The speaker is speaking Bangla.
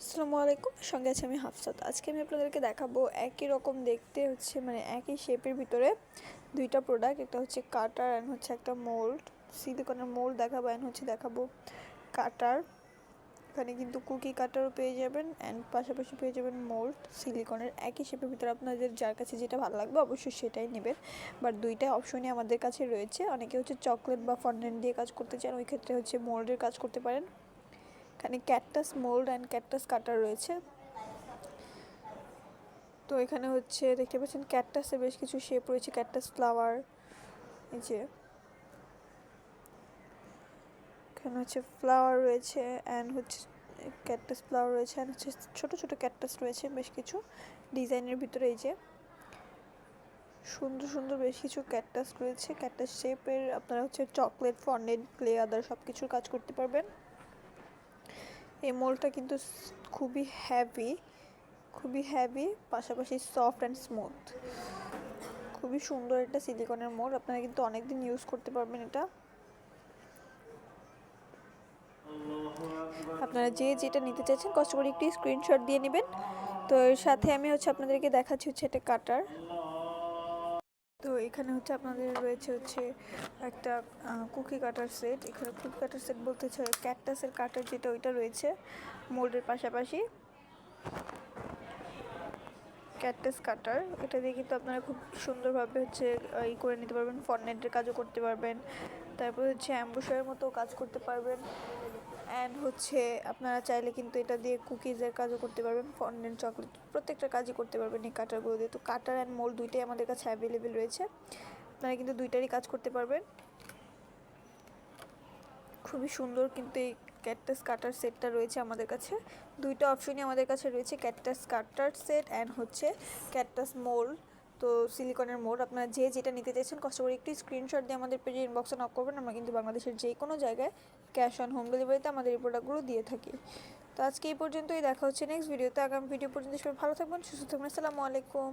আসসালামু আলাইকুম সঙ্গে আছে আমি হাফসাত আজকে আমি আপনাদেরকে দেখাবো একই রকম দেখতে হচ্ছে মানে একই শেপের ভিতরে দুইটা প্রোডাক্ট একটা হচ্ছে কাটার অ্যান্ড হচ্ছে একটা মোল্ড সিলিকনের মোল্ড দেখাবো অ্যান্ড হচ্ছে দেখাবো কাটার এখানে কিন্তু কুকি কাটারও পেয়ে যাবেন অ্যান্ড পাশাপাশি পেয়ে যাবেন মোল্ড সিলিকনের একই শেপের ভিতরে আপনাদের যার কাছে যেটা ভালো লাগবে অবশ্যই সেটাই নেবেন। বাট দুইটা অপশনই আমাদের কাছে রয়েছে। অনেকে হচ্ছে চকলেট বা ফন্ডেন্ট দিয়ে কাজ করতে চান, ওই ক্ষেত্রে হচ্ছে মোল্ডের কাজ করতে পারেন। এখানে cactus mould and cactus cutter রয়েছে। তো এখানে হচ্ছে দেখতে পাচ্ছেন ক্যাকটাসে বেশ কিছু শেপ রয়েছে, ক্যাকটাস ফ্লাওয়ার, এই যে। এখানে হচ্ছে ফ্লাওয়ার রয়েছে অ্যান্ড হচ্ছে ক্যাকটাস ফ্লাওয়ার রয়েছে অ্যান্ড হচ্ছে ছোটো ছোটো ক্যাকটাস রয়েছে বেশ কিছু ডিজাইনের ভিতরে, এই যে। সুন্দর সুন্দর বেশ কিছু ক্যাকটাস রয়েছে, ক্যাকটাস শেপের আপনারা হচ্ছে চকলেট ফন্ডেন্ট ক্লে আদার সব কিছুর কাজ করতে পারবেন। এই মোলটা কিন্তু খুবই হ্যাভি খুবই হ্যাভি পাশাপাশি সফট অ্যান্ড স্মুথ খুবই সুন্দর একটা সিলিকনের মোল আপনারা কিন্তু অনেক দিন ইউজ করতে পারবেন এটা। আপনারা যে যেটা নিতে চাইছেন, কষ্ট করে একটি স্ক্রিনশট দিয়ে নেবেন। তো এর সাথে আমি হচ্ছে আপনাদেরকে দেখাচ্ছি হচ্ছে এটা কাটার তো এখানে হচ্ছে আপনাদের রয়েছে হচ্ছে একটা কুকি কাটার সেট। এখানে কুকি কাটার সেট বলতে হচ্ছে ক্যাকটাসের কাটার যেটা ওইটা রয়েছে, মোল্ডের পাশাপাশি। ক্যাকটাস কাটার এটা দিয়ে কিন্তু আপনারা খুব সুন্দরভাবে হচ্ছে ই করে নিতে পারবেন ফন্ডেন্টের কাজও করতে পারবেন। তারপর হচ্ছে অ্যাম্বুসারের মতো কাজ করতে পারবেন। অ্যান্ড হচ্ছে আপনারা চাইলে কিন্তু এটা দিয়ে কুকিজের কাজও করতে পারবেন ফন্ডেন্ট চকলেট, প্রত্যেকটা কাজই করতে পারবেন এই কাটারগুলো দিয়ে। তো কাটার অ্যান্ড মোল দুইটাই আমাদের কাছে অ্যাভেলেবেল রয়েছে। আপনারা কিন্তু দুইটারই কাজ করতে পারবেন। খুবই সুন্দর কিন্তু এই ক্যাকটাস কাটার সেটটা রয়েছে আমাদের কাছে। দুইটা অপশনই আমাদের কাছে রয়েছে ক্যাকটাস কাটার সেট অ্যান্ড হচ্ছে ক্যাকটাস মোল্ড তো সিলিকনের মোড আপনারা যে যেটা নিতে চাইছেন কষ্ট করে একটি স্ক্রিনশট দিয়ে আমাদের পেজে ইনবক্সে নক করবেন। আমরা কিন্তু বাংলাদেশের যে কোনো জায়গায় ক্যাশ অন হোম ডেলিভারিতে আমাদের এই প্রোডাক্টগুলো দিয়ে থাকি। তো আজকে এই পর্যন্তই। দেখা হচ্ছে নেক্সট ভিডিওতে আগামী ভিডিও পর্যন্ত সবাই ভালো থাকবেন, সুস্থ থাকবেন। আসসালামু আলাইকুম।